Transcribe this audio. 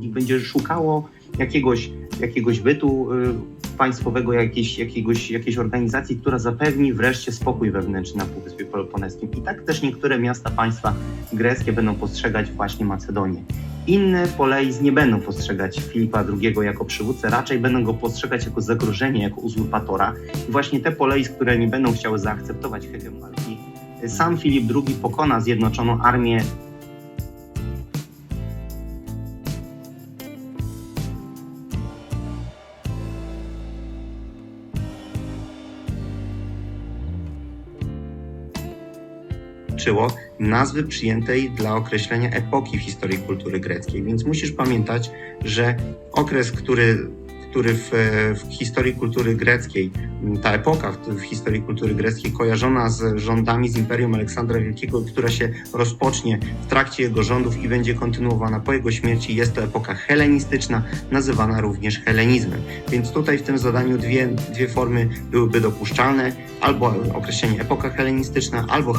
i będzie szukało jakiegoś, jakiegoś bytu y, państwowego, jakiejś, jakiegoś, jakiejś organizacji, która zapewni wreszcie spokój wewnętrzny na Półwyspie Peloponeskim. I tak też niektóre miasta, państwa greckie będą postrzegać właśnie Macedonię. Inne po kolei nie będą postrzegać Filipa II jako przywódcę, raczej będą go postrzegać jako zagrożenie, jako uzurpatora. I właśnie te polei, które nie będą chciały zaakceptować hegemonii, sam Filip II pokona zjednoczoną armię dotyczyło nazwy przyjętej dla określenia epoki w historii kultury greckiej. Więc musisz pamiętać, że okres, który, który w, w historii kultury greckiej, ta epoka w, historii kultury greckiej kojarzona z rządami z Imperium Aleksandra Wielkiego, która się rozpocznie w trakcie jego rządów i będzie kontynuowana po jego śmierci, jest to epoka helenistyczna, nazywana również helenizmem. Więc tutaj w tym zadaniu dwie, dwie formy byłyby dopuszczalne, albo określenie epoka helenistyczna, albo